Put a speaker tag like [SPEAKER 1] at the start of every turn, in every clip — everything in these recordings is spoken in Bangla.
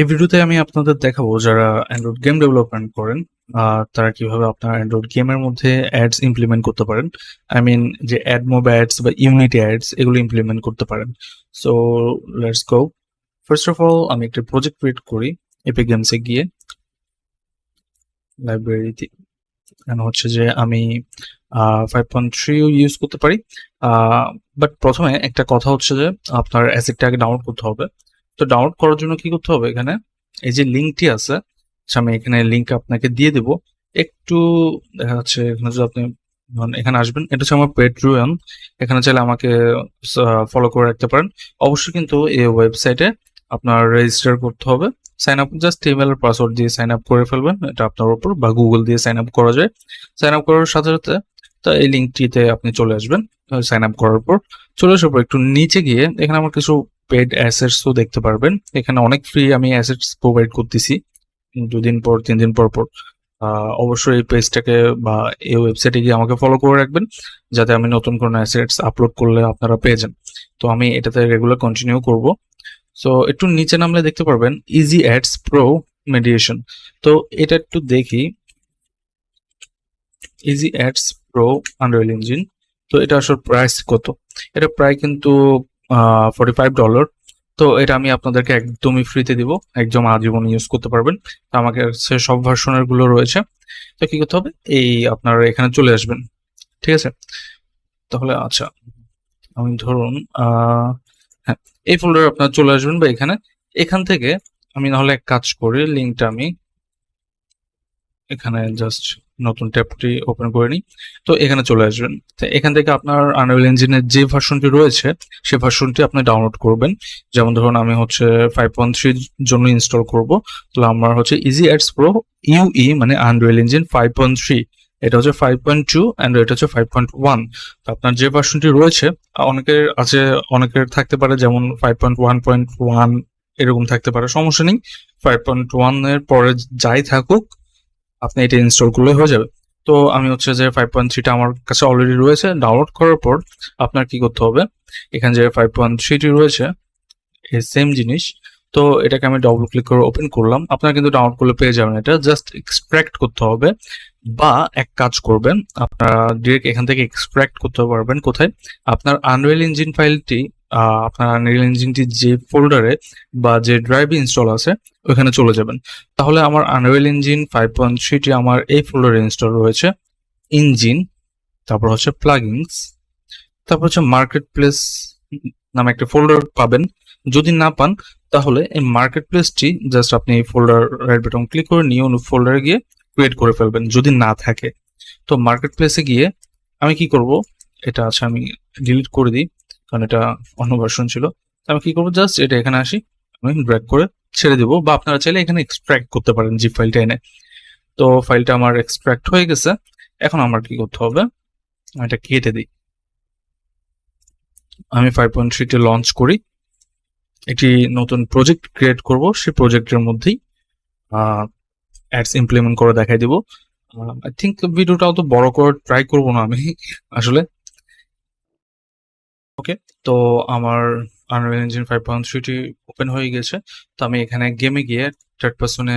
[SPEAKER 1] এই ভিডিওতে আমি আপনাদের দেখাবো যারা অ্যান্ড্রয়েড গেম ডেভেলপমেন্ট করেন তারা কীভাবে আপনার অ্যান্ড্রয়েড গেমের মধ্যে অ্যাডস ইমপ্লিমেন্ট করতে পারেন। আই মিন যে অ্যাড মোব অ্যাডস বা ইউনিটি অ্যাডস এগুলো ইমপ্লিমেন্ট করতে পারেন। So let's go first of all আমি একটা প্রজেক্ট ক্রিয়েট করি এপি গেমসে গিয়ে। লাইব্রেরিতে হচ্ছে যে আমি ফাইভ পয়েন্ট থ্রিও ইউজ করতে পারি। বাট প্রথমে একটা কথা হচ্ছে যে আপনার অ্যাসেটটা আগে ডাউনলোড করতে হবে। তো ডাউনলোড করার জন্য কি করতে হবে এখানে? এই যে লিঙ্কটি আছে আচ্ছা, আমি এখানে লিঙ্ক আপনাকে দিয়ে দেব। একটু দেখা যাচ্ছে এখানে যদি আপনি এখানে আসবেন এটা হচ্ছে আমার পেট্রিয়ন এখানে চাইলে আমাকে ফলো করে রাখতে পারেন। অবশ্যই কিন্তু এই ওয়েবসাইটে আপনার রেজিস্টার করতে হবে। Sign up just email password দিয়ে সাইন আপ করে ফেলবেন। এটা আপনার উপর বা গুগল দিয়ে সাইন আপ করা যায়। সাইন আপ করার সাথে সাথে তো এই লিঙ্কটিতে আপনি চলে আসবেন সাইন আপ করার পর। চলে আসার পর একটু নিচে গিয়ে এখানে আমার কিছু পেড অ্যাসেটসও দেখতে পারবেন। এখানে অনেক ফ্রি আমি অ্যাসেটস প্রোভাইড করতেছি। দুদিন পর তিন দিন পর পর অবশ্যই এই পেজটাকে বা এই ওয়েবসাইটে গিয়ে আমাকে ফলো করে রাখবেন, যাতে আমি নতুন কোনো অ্যাসেটস আপলোড করলে আপনারা পেয়ে যান। তো আমি এটাতে রেগুলার কন্টিনিউ করব। সো একটু নিচে নামলে দেখতে পারবেন ইজি অ্যাডস প্রো মেডিয়েশন তো এটা একটু দেখি। Easy ads pro Unreal engine তো এটা আসলে প্রাইস কত? এটা প্রায় কিন্তু ফর্টি ফাইভ ডলার তো এটা আমি আপনাদেরকে একদমই ফ্রিতে দিব। একদম আজীবন ইউজ করতে পারবেন। তো আমাকে কাছে সব ভার্সনেরগুলো রয়েছে। তো কি করতে হবে? এই আপনার এখানে চলে আসবেন। ঠিক আছে? তাহলে আচ্ছা আমি ধরুন হ্যাঁ এই ফোল্ডারে আপনার চলে আসবেন বা এখানে। এখান থেকে আমি নাহলে এক কাজ করি লিঙ্কটা আমি এখানে জাস্ট নতুন ট্যাবটি ওপেন করে নিই। তো এখানে চলে আসবেন। তো এখান থেকে আপনার আনরিল ইঞ্জিনের যে ভার্সনটি রয়েছে সেই ভার্সনটি আপনি ডাউনলোড করবেন। যেমন ধরুন আমি হচ্ছে ফাইভ পয়েন্ট থ্রির জন্য ইনস্টল করব। তাহলে আমার হচ্ছে ইজি অ্যাডস প্রো ইউই মানে Unreal engine five point three এটা হচ্ছে ফাইভ পয়েন্ট টু অ্যান্ড এটা হচ্ছে ফাইভ পয়েন্ট ওয়ান আপনার যে ভার্সনটি রয়েছে, অনেকের আছে, অনেকের থাকতে পারে, যেমন five point one point one এরকম থাকতে পারে, সমস্যা নেই। ফাইভ পয়েন্ট ওয়ানের পরে যাই থাকুক আপনি এটা ইনস্টল করলে হয়ে যাবে। তো আমি হচ্ছে যে ফাইভ পয়েন্ট থ্রিটা আমার কাছে অলরেডি রয়েছে। ডাউনলোড করার পর আপনার কি করতে হবে? এখানে যে ফাইভ পয়েন্ট থ্রিটি রয়েছে সেম জিনিস। তো এটাকে আমি ডবল ক্লিক করে ওপেন করলাম। আপনারা কিন্তু ডাউনলোড করলে পেয়ে যাবেন এটা। জাস্ট এক্সট্রাক্ট করতে হবে বা এক কাজ করবেন, আপনারা ডিরেক্ট এখান থেকে এক্সট্রাক্ট করতে পারবেন কোথায়? আপনার আনরিয়েল ইঞ্জিন ফাইলটি আপনার আনরিয়েল ইঞ্জিনটি যে ফোল্ডারে বা যে ড্রাইভ ইনস্টল আছে ওখানে চলে যাবেন। তাহলে আমার আনরিয়েল ইঞ্জিন ফাইভ পয়েন্ট থ্রিটি আমার এই ফোল্ডারে ইনস্টল রয়েছে। ইঞ্জিন তারপর হচ্ছে প্লাগিংস তারপর হচ্ছে মার্কেট প্লেস নামে একটা ফোল্ডার পাবেন। যদি না পান, তাহলে এই মার্কেট প্লেসটি জাস্ট আপনি এই ফোল্ডার রাইট বাটন ক্লিক করে নিয়ে অন্য ফোল্ডারে গিয়ে ক্রিয়েট করে ফেলবেন, যদি না থাকে। তো মার্কেট প্লেসে গিয়ে আমি কি করব? এটা আছে আমি ডিলিট করে দিই। কারণ এটা অন্য ভার্সন ছিল। তো আমি কি করব? জাস্ট এটা এখানে আসি। আমি ড্র্যাগ করে ছেড়ে দেবো। বা আপনারা চাইলে এখানে এক্সট্রাক্ট করতে পারেন জিপ ফাইলটা এনে। তো ফাইলটা আমার এক্সট্রাক্ট হয়ে গেছে। এখন আমার কি করতে হবে? এটা কেটে দিই। আমি ফাইভ পয়েন্ট থ্রিতে লঞ্চ করি। একটি নতুন প্রজেক্ট ক্রিয়েট করব। সেই প্রজেক্টের মধ্যেই অ্যাডস ইমপ্লিমেন্ট করে দেখাই দিব। আই থিঙ্ক ভিডিওটা অত বড় করে ট্রাই করব না আমি। আসলে ওকে, তো আমার আনরিয়েল ইঞ্জিন ফাইভ পয়েন্ট থ্রিটি ওপেন হয়ে গেছে। তো আমি এখানে গেমে গিয়ে থার্ড পার্সনে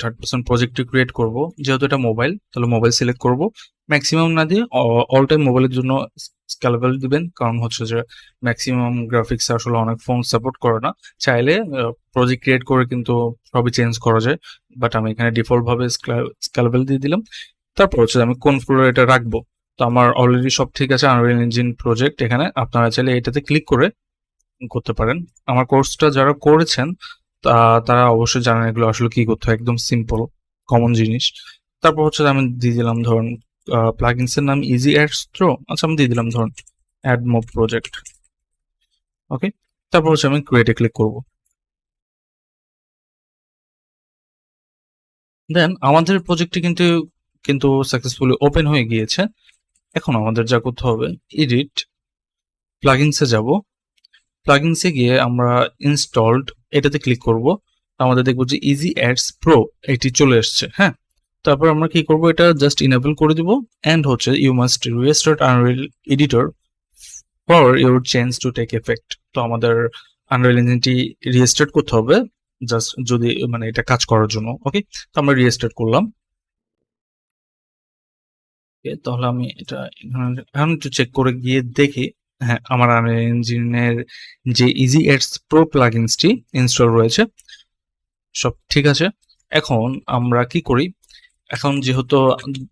[SPEAKER 1] থার্ড পার্সন প্রজেক্টটি ক্রিয়েট করব। যেহেতু এটা মোবাইল তাহলে মোবাইল সিলেক্ট করব। ম্যাক্সিমাম না দিয়ে অল টাইম মোবাইলের জন্য স্কেলেবল দিবেন। কারণ হচ্ছে যে ম্যাক্সিমাম গ্রাফিক্স আসলে অনেক ফোন সাপোর্ট করে না। চাইলে প্রজেক্ট ক্রিয়েট করে কিন্তু সবই চেঞ্জ করা যায়। বাট আমি এখানে ডিফল্ট ভাবে স্কেলেবল দিয়ে দিলাম। তারপর হচ্ছে আমি কোন ফ্লোরে এটা রাখব? তো আমার অলরেডি সব ঠিক আছে আনরিয়েল ইঞ্জিন প্রজেক্ট এখানে। আপনারা চাইলে এটাতে ক্লিক করে করতে পারেন। আমার কোর্সটা যারা করেছেন তারা অবশ্যই জানেন এগুলো আসলে কি করতে হয়। একদম সিম্পল কমন জিনিস। তারপর হচ্ছে আমি দিয়ে দিলাম, ধরুন প্লাগিনস এর নাম ইজি অ্যাডস থ্রো আচ্ছা আমি দিয়ে দিলাম, ধরুন অ্যাড মব প্রজেক্ট ওকে তারপর হচ্ছে আমি ক্রিয়েটে ক্লিক করব। দেন আমাদের প্রজেক্টটি কিন্তু কিন্তু সাকসেসফুলি ওপেন হয়ে গিয়েছে। এখন আমাদের যা করতে হবে এডিট প্লাগিনসে যাব। প্লাগিনসে গিয়ে আমরা ইনস্টলড এটাতে ক্লিক করব। আমাদের দেখব যে ইজি অ্যাডস প্রো এটি চলে এসছে হ্যাঁ? তারপর আমরা কি করব, এটা জাস্ট ইনেবল করে দিব। এন্ড হচ্ছে you must restart Unreal editor for your change to take effect তো আমাদের আনরিল ইঞ্জিনটি রিস্টার্ট করতে হবে জাস্ট যদি মানে এটা কাজ করার জন্য ওকে তো আমরা রিস্টার্ট করলাম। Okay, তাহলে আমি এটা এখানে একটু চেক করে গিয়ে দেখি। হ্যাঁ আমার আর ইঞ্জিনের যে ইজি এডস প্রো প্লাগইনসটি ইনস্টল রয়েছে সব ঠিক আছে। এখন আমরা কি করি? এখন যেহেতু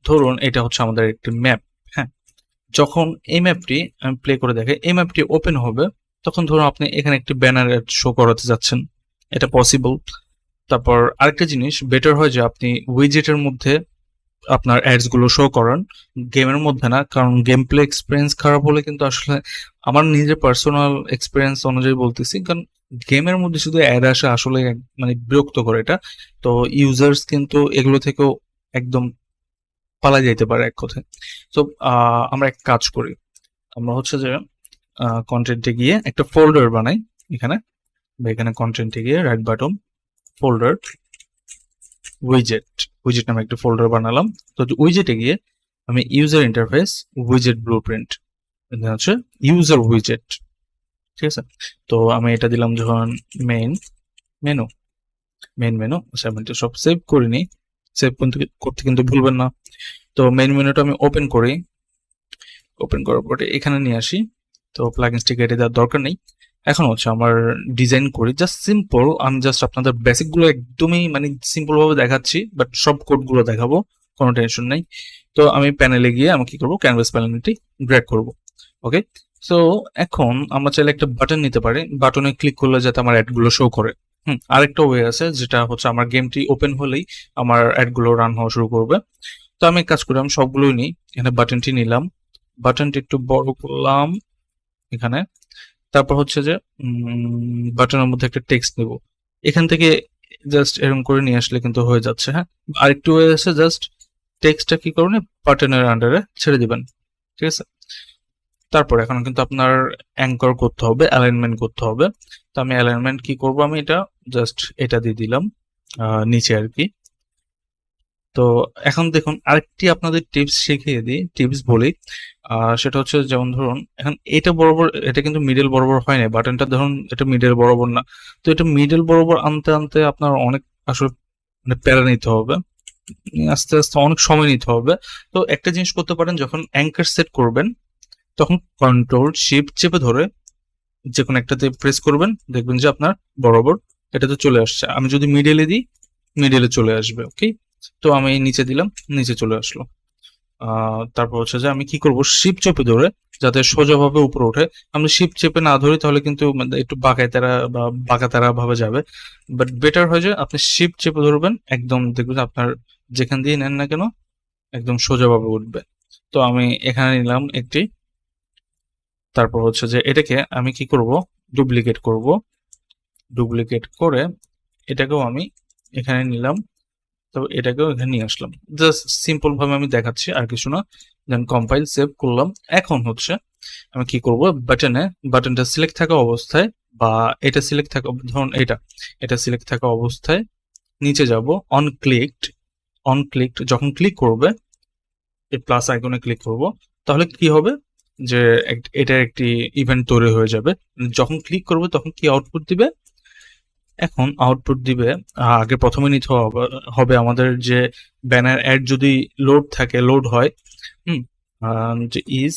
[SPEAKER 1] ধরুন এটা হচ্ছে আমাদের একটি ম্যাপ হ্যাঁ যখন এই ম্যাপটি আমি প্লে করে দেখে এই ম্যাপটি ওপেন হবে তখন ধরুন আপনি এখানে একটি ব্যানার শো করাতে যাচ্ছেন এটা পসিবল তারপর আরেকটা জিনিস বেটার হয় যে আপনি উইজেটের মধ্যে আপনার অ্যাডসগুলো শো করান। গেমের মধ্যে না, কারণ গেম প্লে এক্সপিরিয়েন্স খারাপ হলে কিন্তু আসলে আমার নিজের পার্সোনাল এক্সপিরিয়েন্স অনুযায়ী বলতেছি, কারণ গেমের মধ্যে শুধু অ্যাড আসে আসলে মানে বিরক্ত করে এটা। তো ইউজার্স কিন্তু এগুলো থেকেও একদম পালা যাইতে পারে এক কথায়। তো আমরা এক কাজ করি। আমরা হচ্ছে যে কন্টেন্টে গিয়ে একটা ফোল্ডার বানাই এখানে। বা এখানে কন্টেন্টে গিয়ে রাইট বাটন ফোল্ডার উইজেট উইজেট নামে একটা ফোল্ডার বানালাম। তো উইজেটে গিয়ে আমি ইউজার ইন্টারফেস উইজেট ব্লু প্রিন্ট হচ্ছে ইউজার উইজেট ঠিক আছে? তো আমি এটা দিলাম যখন মেইন মেনু মেন মেনু আচ্ছা আমি সব সেভ করিনি সেভ কিন্তু করতে কিন্তু ভুলবেন না। তো মেন মেনুটা আমি ওপেন করি। ওপেন করার পরে এখানে নিয়ে আসি। তো প্লাগইনসটি কেটে দেওয়ার দরকার নেই। এখন হচ্ছে আমার ডিজাইন করি জাস্ট সিম্পল আমি জাস্ট আপনাদের বেসিকগুলো একদমই মানে সিম্পল ভাবে দেখাচ্ছি বাট সব কোডগুলো দেখাবো, কোনো টেনশন নেই। তো আমি প্যানেলে গিয়ে আমি কি করব ক্যানভাস প্যানেলটি ড্র্যাগ করব ওকে সো এখন আমরা চাইলে একটা বাটন নিতে পারি বাটনে ক্লিক করলে যাতে আমার অ্যাডগুলো শো করে। হুম, আরেকটা ওয়ে আছে, যেটা হচ্ছে আমার গেমটি ওপেন হলেই আমার অ্যাডগুলো রান হওয়া শুরু করবে। তো আমি কাজ করি, আমি সবগুলোই নিই, এখানে বাটনটি নিলাম বাটনটি একটু বড় করলাম, এখানে। তারপর হচ্ছে যে বাটনের মধ্যে একটা টেক্সট নেব। এখান থেকে জাস্ট এরকম করে নিয়ে আসলে কিন্তু হয়ে যাচ্ছে হ্যাঁ? আরেকটু হয়ে আছে জাস্ট টেক্সটটা কি করবেন বাটনের আন্ডারে ছেড়ে দিবেন, ঠিক আছে? তারপর এখন কিন্তু আপনার অ্যাঙ্কর করতে হবে অ্যালাইনমেন্ট করতে হবে। তো আমি অ্যালাইনমেন্ট কি করব আমি এটা? জাস্ট এটা দিয়ে দিলাম নিচে আর কি। তো এখন দেখুন, আরেকটি আপনাদের টিপস শিখিয়ে দিই টিপস বলি। সেটা হচ্ছে যেমন ধরুন, এখন এটা বরাবর, এটা কিন্তু মিডল বরাবর হয় না বাটনটা ধরুন এটা মিডল বরাবর না। তো এটা মিডল বরাবর আনতে আনতে আপনার অনেক আসলে মানে প্যারা নিতে হবে, আস্তে আস্তে অনেক সময় নিতে হবে। তো একটা জিনিস করতে পারেন, যখন অ্যাঙ্কার সেট করবেন, তখন কন্ট্রোল শিপ চেপে ধরে যে কোনো একটাতে প্রেস করবেন, দেখবেন যে আপনার বরাবর এটাতে চলে আসছে। আমি যদি মিডলে দিই মিডলে চলে আসবে ওকে তো আমি নিচে দিলাম, নিচে চলে আসলো। তারপর হচ্ছে যে আমি কি করব, শিপ চেপে ধরে, যাতে সোজাভাবে উপরে ওঠে। আমি শিপ চেপে না ধরি, তাহলে কিন্তু মানে একটু বাঁকায় তারা বা বাঁকা তারা ভাবে যাবে। বাট বেটার হয় যে আপনি শিপ চেপে ধরবেন, একদম দেখবেন আপনার যেখান দিয়ে নেন না কেন, একদম সোজাভাবে উঠবে। তো আমি এখানে নিলাম একটি। তারপর হচ্ছে যে এটাকে আমি কি করব ডুপ্লিকেট করব। ডুপ্লিকেট করে এটাকেও আমি এখানে নিলাম। তো এটাকেও এখানে নিয়ে আসলাম। জাস্ট সিম্পল ভাবে আমি দেখাচ্ছি, আর কিছু না। দেন কম্পাইল সেভ করলাম। এখন হচ্ছে আমি কি করব? বাটনে বাটনটা সিলেক্ট থাকা অবস্থায় বা এটা সিলেক্ট থাকা, ধরুন এটা এটা সিলেক্ট থাকা অবস্থায় নিচে যাব অন ক্লিকড অন ক্লিকড যখন ক্লিক করবে, এই প্লাস আইকনে ক্লিক করব, তাহলে কি হবে? যে এটার একটি ইভেন্ট তৈরি হয়ে যাবে। যখন ক্লিক করবে, তখন কি আউটপুট দিবে? এখন আউটপুট দিবে আগে প্রথমে নিতে হবে আমাদের যে ব্যানার অ্যাড যদি লোড থাকে লোড হয়, হুম যে ইজ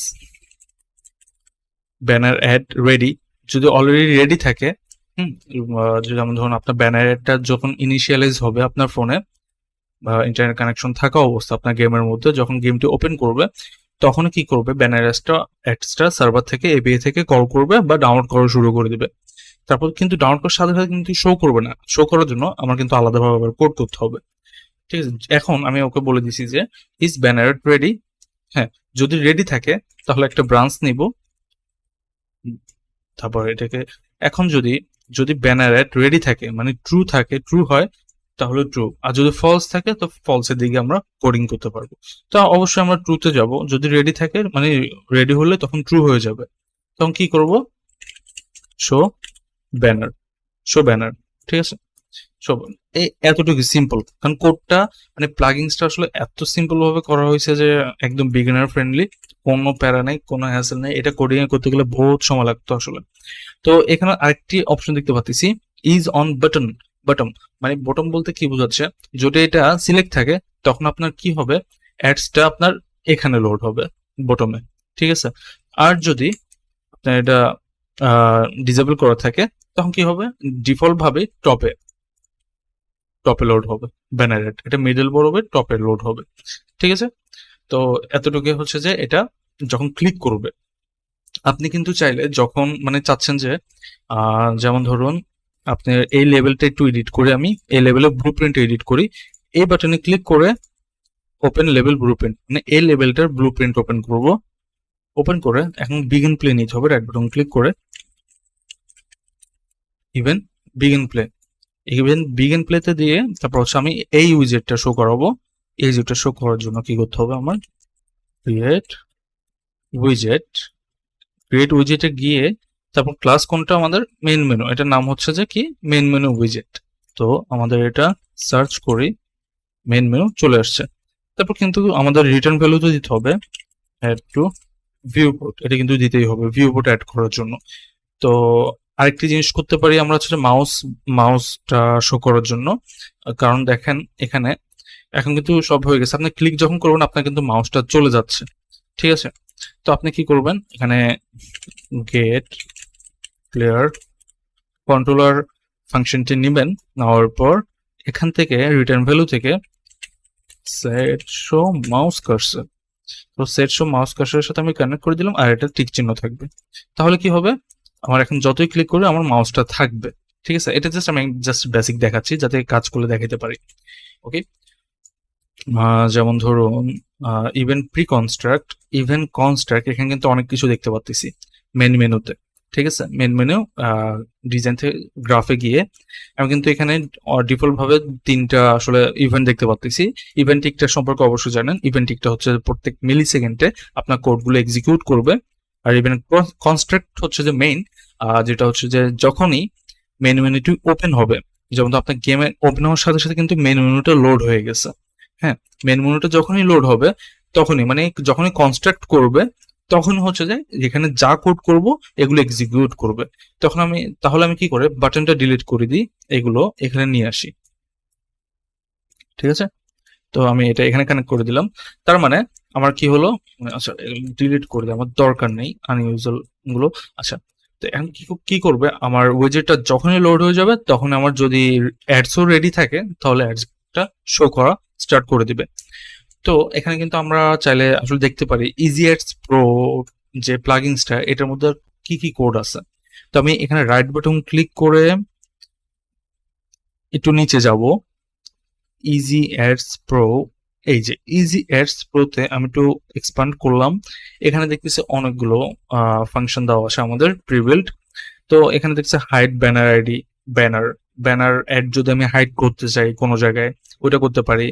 [SPEAKER 1] ব্যানার অ্যাড রেডি যদি অলরেডি রেডি থাকে, হুম যেমন ধরুন আপনার ব্যানার অ্যাডটা যখন ইনিশিয়ালাইজ হবে আপনার ফোনে বা ইন্টারনেট কানেকশন থাকা অবস্থা আপনার গেমের মধ্যে, যখন গেমটি ওপেন করবে তখন কি করবে? ব্যানার অ্যাডসটা অ্যাডসটা সার্ভার থেকে এবিএ থেকে কল করবে বা ডাউনলোড করা শুরু করে দিবে। তারপর কিন্তু ডাউনলোড করার সাথে সাথে কিন্তু শো করবে না। শো করার জন্য আমার কিন্তু আলাদাভাবে কোড করতে হবে। ঠিক আছে? এখন আমি ওকে বলে দিছি যে ইজ ব্যানার রেডি হ্যাঁ যদি রেডি থাকে, তাহলে একটা ব্রাঞ্চ নিব। তারপর এটাকে, এখন যদি যদি ব্যানার অ্যাড রেডি থাকে মানে ট্রু থাকে ট্রু হয়, তাহলে ট্রু আর যদি ফলস থাকে, তো ফলসের দিকে আমরা কোডিং করতে পারব। তো অবশ্যই আমরা ট্রুতে যাব। যদি রেডি থাকে মানে রেডি হলে তখন ট্রু হয়ে যাবে। তখন কি করব? শো ব্যানার শো ব্যানার ঠিক আছে? শো এই এতটুকু সিম্পল কারণ কোডটা মানে প্লাগিংসটা আসলে এত সিম্পল ভাবে করা হয়েছে যে একদম বিগিনার ফ্রেন্ডলি কোনো প্যারা নেই, কোনো হ্যাসেল নেই। এটা কোডিং করতে গেলে বহুত সময় লাগতো আসলে। তো এখানে আরেকটি অপশন দেখতে পাচ্ছি ইজ অন বাটন বটম মানে বটম বলতে কি বোঝাচ্ছে? যদি এটা সিলেক্ট থাকে, তখন আপনার কি হবে? অ্যাডসটা আপনার এখানে লোড হবে বটমে ঠিক আছে? আর যদি আপনার এটা ডিসেবল করা থাকে, তখন কি হবে? ডিফল্ট ভাবে টপে টপে লোড হবে ব্যানার এটা মিডল বড় হবে টপে লোড হবে। ঠিক আছে? তো এতটুকু হচ্ছে যে এটা যখন ক্লিক করবে, আপনি কিন্তু চাইলে যখন মানে চাচ্ছেন যে যেমন ধরুন, আপনি এই লেভেলটা একটু এডিট করে আমি এই লেভেলের ব্লু প্রিন্ট এডিট করি। এই বাটনে ক্লিক করে ওপেন লেভেল ব্লু প্রিন্ট মানে এই লেভেলটার ব্লু প্রিন্ট ওপেন করব। ওপেন করে এখন বিগিন প্লে নিতে হবে রাইট বাটন ক্লিক করে। Event begin play event begin প্লেতে দিয়ে তারপর হচ্ছে আমি এই উইজেটটা শো করাবো। এই উইজেটটা শো করার জন্য কি করতে হবে আমার? ক্রিয়েট উইজেট ক্রিয়েট উইজেটে গিয়ে তারপর ক্লাস কোনটা আমাদের? মেন মেনু এটার নাম হচ্ছে যে কি? মেন মেনু উইজেট তো আমাদের এটা সার্চ করি মেন মেনু চলে আসছে। তারপর কিন্তু আমাদের রিটার্ন ভ্যালু তো দিতে হবে। অ্যাড টু ভিউ পোর্ট এটা কিন্তু দিতেই হবে ভিউ পোর্ট অ্যাড করার জন্য। তো আরেকটি জিনিস করতে পারি আমরা হচ্ছে মাউস মাউসটা শো করার জন্য। কারণ দেখেন এখানে এখন কিন্তু সব হয়ে গেছে। আপনি ক্লিক যখন করবেন, আপনার কিন্তু মাউসটা চলে যাচ্ছে। ঠিক আছে? তো আপনি কি করবেন? এখানে গেট প্লেয়ার কন্ট্রোলার ফাংশনটি নেবেন। নেওয়ার পর এখান থেকে রিটার্ন ভ্যালু থেকে সেট শো মাউস কার্সর তো সেট শো মাউস কার্সরের সাথে আমি কানেক্ট করে দিলাম আর এটা টিক চিহ্ন থাকবে। তাহলে কি হবে? আমার এখন যতই ক্লিক করি আমার মাউসটা থাকবে। ঠিক আছে? এটা জাস্ট আমি জাস্ট বেসিক দেখাচ্ছি, যাতে কাজ করলে দেখাতে পারি। ওকে যেমন ধরুন event pre construct event construct এখানে কিন্তু অনেক কিছু দেখতে পাচ্ছি মেন মেনুতে ঠিক আছে? মেন মেনু ডিজাইন থেকে গ্রাফে গিয়ে আমি কিন্তু এখানে ডিফল্ট ভাবে তিনটা আসলে ইভেন্ট দেখতে পাচ্ছি ইভেন্ট টিকটা সম্পর্কে অবশ্যই জানেন। ইভেন্ট টিকটা হচ্ছে প্রত্যেক মিলি সেকেন্ডে আপনার কোডগুলো এক্সিকিউট করবে। আর ইভেন কনস্ট্রাক্ট হচ্ছে যে মেইন যেটা হচ্ছে যে যখনই মেন মেনুটি ওপেন হবে, যেমন আপনার গেমে ওপেন হওয়ার সাথে সাথে কিন্তু মেন মেনুটা লোড হয়ে গেছে। হ্যাঁ মেন মেনুটা যখনই লোড হবে, তখনই মানে যখনই কনস্ট্রাক্ট করবে, তখন হচ্ছে যে এখানে যা কোড করব, এগুলো এক্সিকিউট করবে। তখন আমি, তাহলে আমি কি করে বাটনটা ডিলিট করে দিই, এগুলো এখানে নিয়ে আসি। ঠিক আছে? তো আমি এটা এখানে কানেক্ট করে দিলাম। তার মানে আমার কি হলো? আচ্ছা ডিলিট করে দিই আমার দরকার নেই আনইউজুয়ালগুলো। আচ্ছা তো এখন কি কি করবে? আমার ওয়েজেটটা যখনই লোড হয়ে যাবে তখন আমার যদি অ্যাডসও রেডি থাকে, তাহলে অ্যাডসটা শো করা স্টার্ট করে দিবে। তো এখানে কিন্তু আমরা চাইলে আসলে দেখতে পারি ইজি অ্যাডস প্রো যে প্লাগিংসটা এটার মধ্যে কি কি কোড আছে? তো আমি এখানে রাইট বাটন ক্লিক করে একটু নিচে যাব। ইজি অ্যাডস প্রো এই যে ইজি অ্যাডস প্রোতে আমি একটু এক্সপান্ড করলাম। এখানে দেখতেছি অনেকগুলো ফাংশন দেওয়া আছে আমাদের প্রিবিল্ড তো এখানে দেখছে hide banner ID banner banner ad যদি আমি হাইড করতে চাই কোনো জায়গায়, ওইটা করতে পারি।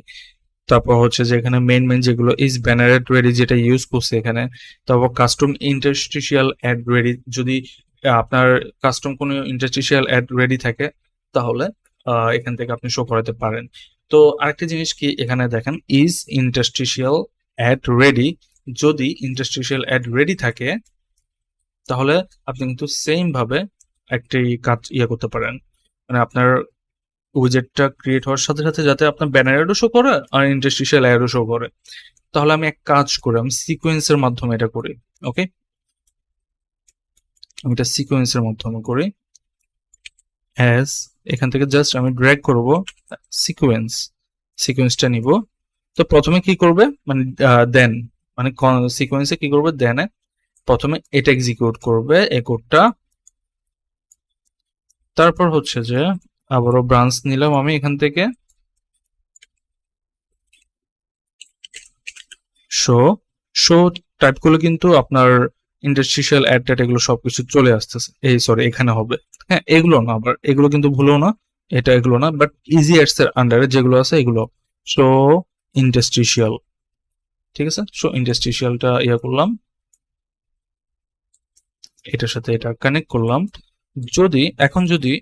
[SPEAKER 1] তারপর হচ্ছে যে এখানে মেন মেন যেগুলো ইজ ব্যানার অ্যাড রেডি যেটা ইউজ করছে এখানে, তারপর কাস্টম ইন্টারস্টিশিয়াল অ্যাড রেডি যদি আপনার কাস্টম কোনো ইন্টারস্টিশিয়াল অ্যাড রেডি থাকে, তাহলে এখান থেকে আপনি শো করাতে পারেন। তো আরেকটা জিনিস কি এখানে দেখেন ইজ ইন্টারস্টিশিয়াল অ্যাড রেডি যদি ইন্টারস্টিশিয়াল অ্যাড রেডি থাকে, তাহলে আপনি কিন্তু সেম ভাবে একটি কাজ ইয়ে করতে পারেন। মানে আপনার উইজেটটা ক্রিয়েট হওয়ার সাথে সাথে যাতে আপনার ব্যানার অ্যাডও শো করে আর ইন্টারস্টিশিয়াল অ্যাডও শো করে। তাহলে আমি এক কাজ করি, আমি সিকোয়েন্সের মাধ্যমে এটা করি ওকে আমি এটা সিকোয়েন্সের মাধ্যমে করি অ্যাজ এখান থেকে জাস্ট আমি ড্র্যাগ করব সিকোয়েন্স সিকোয়েন্সটা নিব। তো প্রথমে কি করবে? মানে দেন মানে সিকোয়েন্সে কি করবে? দেনে প্রথমে এটা এক্সিকিউট করবে, এই কোডটা তারপর হচ্ছে যে, আবারও ব্রাঞ্চ নিলাম আমি এখান থেকে। শো শো টাইপ করলে কিন্তু আপনার ইন্ডাস্ট্রিয়াল অ্যাড ট্যাড এগুলো সবকিছু চলে আসতেছে। এই সরি এখানে হবে। হ্যাঁ এগুলো না আবার এগুলো কিন্তু ভুলো না, এটা এগুলো না বাট ইজি অ্যাডস এর আন্ডারে যেগুলো আছে এগুলো। সো ইন্ডাস্ট্রিয়াল ঠিক আছে? সো ইন্ডাস্ট্রিয়ালটা ইয়া করলাম। এটার সাথে এটা কানেক্ট করলাম। যদি, এখন যদি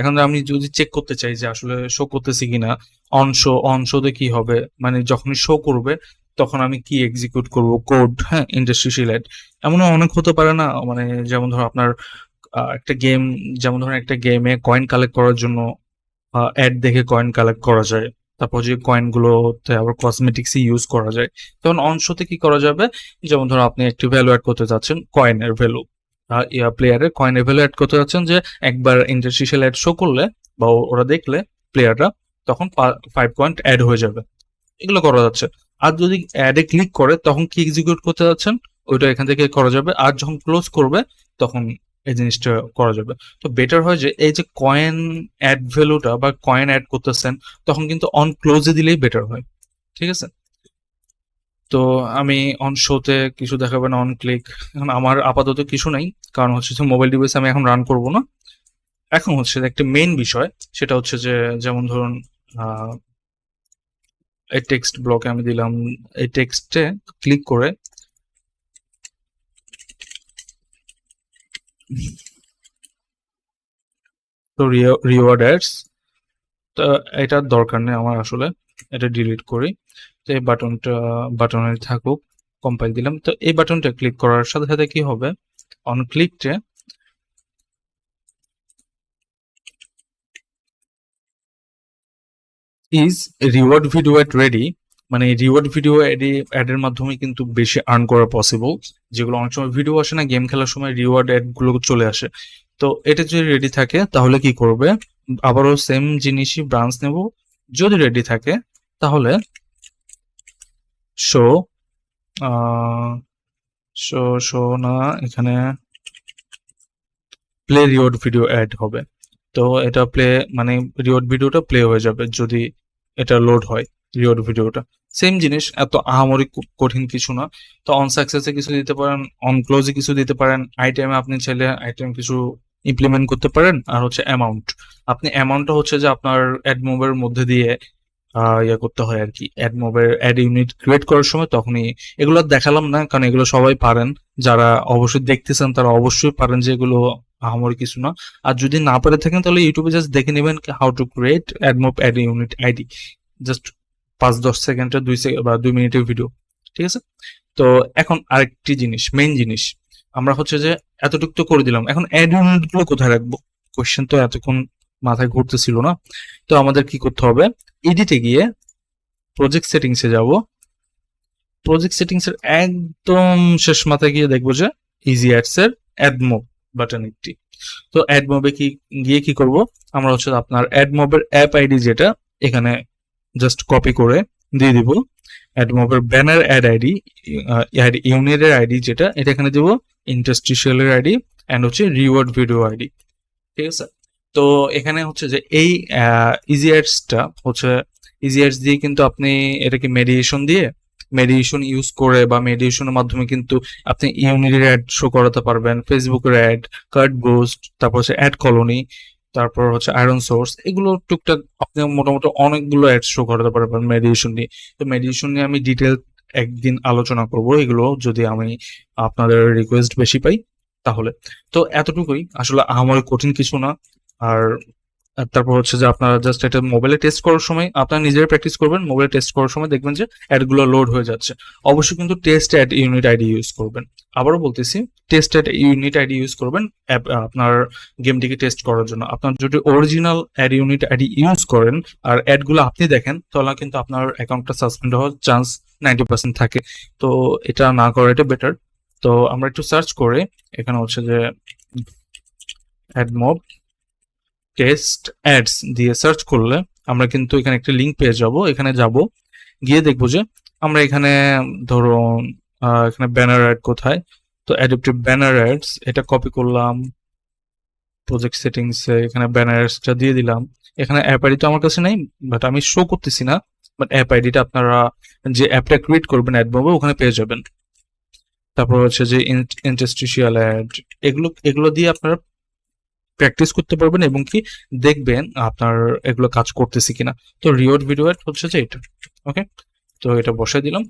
[SPEAKER 1] এখন আমি যদি চেক করতে চাই যে আসলে শো করতেছি কিনা অন শো অন শোতে কি হবে মানে যখনই শো করবে তখন আমি কি এক্সিকিউট করব? কোড হ্যাঁ ইন্ডাস্ট্রিয়াল অ্যাড এমনও অনেক হতে পারে না মানে যেমন ধরো আপনার একটা গেম যেমন ধরুন একটা গেমে কয়েন কালেক্ট করার জন্য অ্যাড দেখে কয়েন কালেক্ট করা যায়। তারপর যে কয়েনগুলোতে আবার কসমেটিক্স ইউজ করা যায়। তখন অন শোতে কি করা যাবে? যেমন ধরো আপনি একটি ভ্যালু অ্যাড করতে চাচ্ছেন কয়েনের ভ্যালু প্লেয়ারের কয়েনের ভ্যালু অ্যাড করতে চাচ্ছেন যে, একবার ইন্টারস্টিশিয়াল অ্যাড শো করলে বা ওরা দেখলে প্লেয়াররা তখন ফাইভ পয়েন্ট অ্যাড হয়ে যাবে। এগুলো করা যাচ্ছে। আর যদি অ্যাডে ক্লিক করে, তখন কি এক্সিকিউট করতে যাচ্ছেন? ওইটা এখান থেকে করা যাবে। আর যখন ক্লোজ করবে, তখন এই জিনিসটা করা যাবে। তো বেটার হয় যে, এই যে কয়েন অ্যাড ভ্যালুটা বা কয়েন অ্যাড করতেছেন, তখন কিন্তু অন ক্লোজে দিলেই বেটার হয়। ঠিক আছে? তো আমি অন শোতে কিছু দেখাবে না অন ক্লিক এখন আমার আপাতত কিছু নাই। কারণ হচ্ছে যে মোবাইল ডিভাইস আমি এখন রান করব না। এখন হচ্ছে একটা মেইন বিষয়, সেটা হচ্ছে যে, যেমন ধরুন এই টেক্সট ব্লকে আমি দিলাম, এই টেক্সটে ক্লিক করে তো রিওয়ার্ড অ্যাডস তো এটার দরকার নেই আমার আসলে, এটা ডিলিট করি। তো এই বাটনটা বাটনে থাকুক কম্পাইল দিলাম। তো এই বাটনটা ক্লিক করার সাথে সাথে কি হবে? On ক্লিকটে is reward video ad ready মানে রিওয়ার্ড ভিডিও এডি অ্যাডের মাধ্যমে কিন্তু বেশি আর্ন করা পসিবল যেগুলো অনেক সময় ভিডিও আসে না গেম খেলার সময় রিওয়ার্ড অ্যাডগুলো চলে আসে। তো এটা যদি রেডি থাকে, তাহলে কি করবে? আবারও সেম জিনিসই ব্রাঞ্চ নেব। যদি রেডি থাকে, তাহলে শো শো শো না, এখানে প্লে রিওয়ার্ড ভিডিও অ্যাড হবে। তো এটা প্লে মানে রিওড ভিডিওটা প্লে হয়ে যাবে যদি এটা লোড হয় রিওড ভিডিওটা সেম জিনিস, এত আহামরি কঠিন কিছু না। তো অন সাকসেসে কিছু দিতে পারেন অন ক্লোজে কিছু দিতে পারেন। আইটেমে আপনি চাইলে আইটেম কিছু ইমপ্লিমেন্ট করতে পারেন। আর হচ্ছে অ্যামাউন্ট আপনি অ্যামাউন্টটা হচ্ছে যে আপনার অ্যাডমোবের মধ্যে দিয়ে ইয়ে করতে হয় আর কি অ্যাড মুভের অ্যাড ইউনিট ক্রিয়েট করার সময় তখনই এগুলো দেখালাম না, কারণ এগুলো সবাই পারেন। যারা অবশ্যই দেখতেছেন তারা অবশ্যই পারেন যে এগুলো আহামরি কিছু না। আর যদি না পারে থাকেন তাহলে ইউটিউবে জাস্ট দেখে নেবেন how to create AdMob ad unit ID just পাঁচ, দশ সেকেন্ডের দুই সেকেন্ড বা দুই মিনিটের ভিডিও ঠিক আছে? তো এখন আরেকটি জিনিস মেইন জিনিস। আমরা হচ্ছে যে এতটুকু তো করে দিলাম। এখন অ্যাড ইউনিটগুলো কোথায় রাখব? কোশ্চেন তো এতক্ষণ মাথায় ঘুরতেছিল না। তো আমাদের কি করতে হবে? এডিটে গিয়ে প্রজেক্ট সেটিংসে যাব। প্রজেক্ট সেটিংস এর একদম শেষ মাথায় গিয়ে দেখব যে ইজি অ্যাডস এর অ্যাড মোব বাটন একটি। তো অ্যাড মবে কি, গিয়ে কি করব? আমরা হচ্ছে আপনার অ্যাডমোবের অ্যাপ আইডি যেটা, এখানে জাস্ট কপি করে দিয়ে দিব। অ্যাডমোবের ব্যানার অ্যাড আইডি ইউনিটের আইডি যেটা, এটা এখানে দিব। ইন্টারস্টিশিয়ালের আইডি অ্যান্ড হচ্ছে রিওয়ার্ড ভিডিও আইডি ঠিক আছে? তো এখানে হচ্ছে যে এই ইজি অ্যাডসটা হচ্ছে ইজি অ্যাডস দিয়ে কিন্তু আপনি এটাকে মেডিয়েশন দিয়ে মেডিয়েশন ইউজ করে বা মেডিয়েশনের মাধ্যমে কিন্তু আপনি ইউনিটের অ্যাড শো করাতে পারবেন ফেসবুকের অ্যাড কার্ড বুস্ট তারপর হচ্ছে অ্যাড কলোনি তারপর হচ্ছে আয়রন সোর্স এগুলো টুকটাক আপনি মোটামুটি অনেকগুলো অ্যাড শো করাতে পারবেন মেডিয়েশন নিয়ে তো মেডিয়েশন নিয়ে আমি ডিটেল একদিন আলোচনা করব, এগুলো যদি আমি আপনাদের রিকোয়েস্ট বেশি পাই, তাহলে। তো এতটুকুই। আসলে আমার কঠিন কিছু না। আর তারপর হচ্ছে যে আপনারা জাস্ট এটা মোবাইলে টেস্ট করার সময় আপনারা নিজেরা প্র্যাকটিস করবেন মোবাইলে টেস্ট করার সময় দেখবেন যে অ্যাডগুলো লোড হয়ে যাচ্ছে। অবশ্যই কিন্তু test ad unit ID use করবেন। আবারও বলতেছি test ad unit ID use করবেন আপনার গেমটিকে টেস্ট করার জন্য। আপনার যদি original ad unit ID use করেন আর অ্যাডগুলো আপনি দেখেন, তাহলে কিন্তু আপনার অ্যাকাউন্টটা সাসপেন্ড হওয়ার চান্স নাইনটি পার্সেন্ট থাকে। তো এটা না করা এটা বেটার তো আমরা একটু সার্চ করে, এখানে হচ্ছে যে অ্যাড মব টেস্ট অ্যাডস দিয়ে সার্চ করলে আমরা কিন্তু এখানে একটা লিঙ্ক পেয়ে যাব। এখানে যাব, গিয়ে দেখব যে আমরা এখানে, ধরুন এখানে ব্যানার অ্যাড কোথায়? তো অ্যাডাপটিভ ব্যানার অ্যাডস এটা কপি করলাম প্রজেক্ট সেটিংস এখানে ব্যানার অ্যাডসটা দিয়ে দিলাম। এখানে অ্যাপ আইডি তো আমার কাছে নেই বাট আমি শো করতেছি না বাট অ্যাপ আইডিটা আপনারা যে অ্যাপটা ক্রিয়েট করবেন অ্যাড মোবে ওখানে পেয়ে যাবেন। তারপর হচ্ছে যে ইন্টারস্টিশিয়াল অ্যাড এগুলো এগুলো দিয়ে আপনারা প্র্যাকটিস করতে পারবেন এবং কি দেখবেন আপনার এগুলো কাজ করতেছে কিনা। তো রিওয়ার্ড ভিডিও হচ্ছে যে এটা ওকে তো এটা বসাই দিলাম।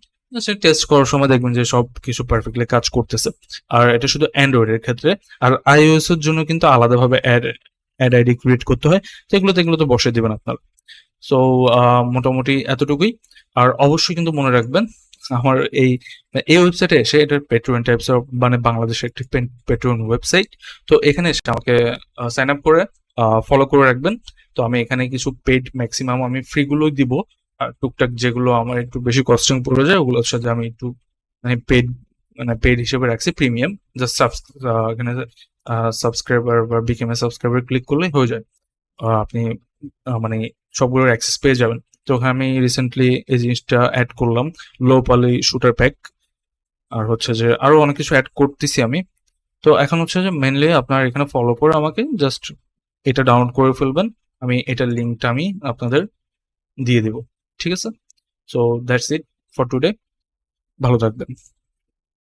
[SPEAKER 1] টেস্ট করার সময় দেখবেন যে সব কিছু পারফেক্টলি কাজ করতেছে। আর এটা শুধু অ্যান্ড্রয়েড এর ক্ষেত্রে, আর আইওএস এর জন্য কিন্তু আলাদাভাবে অ্যাড অ্যাড আইডি ক্রিয়েট করতে হয়। তো এগুলো এগুলো তো বসে দিবেন আপনারা। সো মোটামুটি এতটুকুই। আর অবশ্যই কিন্তু মনে রাখবেন আমার এই এই ওয়েবসাইটে এসে এটা পেট্রোন টাইপস অফ মানে বাংলাদেশের একটি পেট্রোন ওয়েবসাইট তো এখানে এসে আমাকে সাইন আপ করে ফলো করে রাখবেন। তো আমি এখানে কিছু পেড ম্যাক্সিমাম আমি ফ্রি গুলোই দিব। আর টুকটাক যেগুলো আমার একটু বেশি কস্টিং পড়ে যায়, ওগুলোর সাথে আমি একটু মানে পেড মানে পেড হিসেবে রাখছি প্রিমিয়াম জাস্ট এখানে সাবস্ক্রাইবার বা বিকেমে সাবস্ক্রাইবার ক্লিক করলেই হয়ে যায়। আপনি মানে সবগুলোর অ্যাক্সেস পেয়ে যাবেন। তো আমি রিসেন্টলি এই জিনিসটা অ্যাড করলাম লো পালি শুটার প্যাক আর হচ্ছে যে আরও অনেক কিছু অ্যাড করতেছি আমি। তো এখন হচ্ছে যে মেনলি আপনার এখানে ফলো করে আমাকে জাস্ট এটা ডাউনলোড করে ফেলবেন, আমি এটার লিঙ্কটা আমি আপনাদের দিয়ে দিব। ঠিক আছে? So that's it for today ভালো থাকবেন।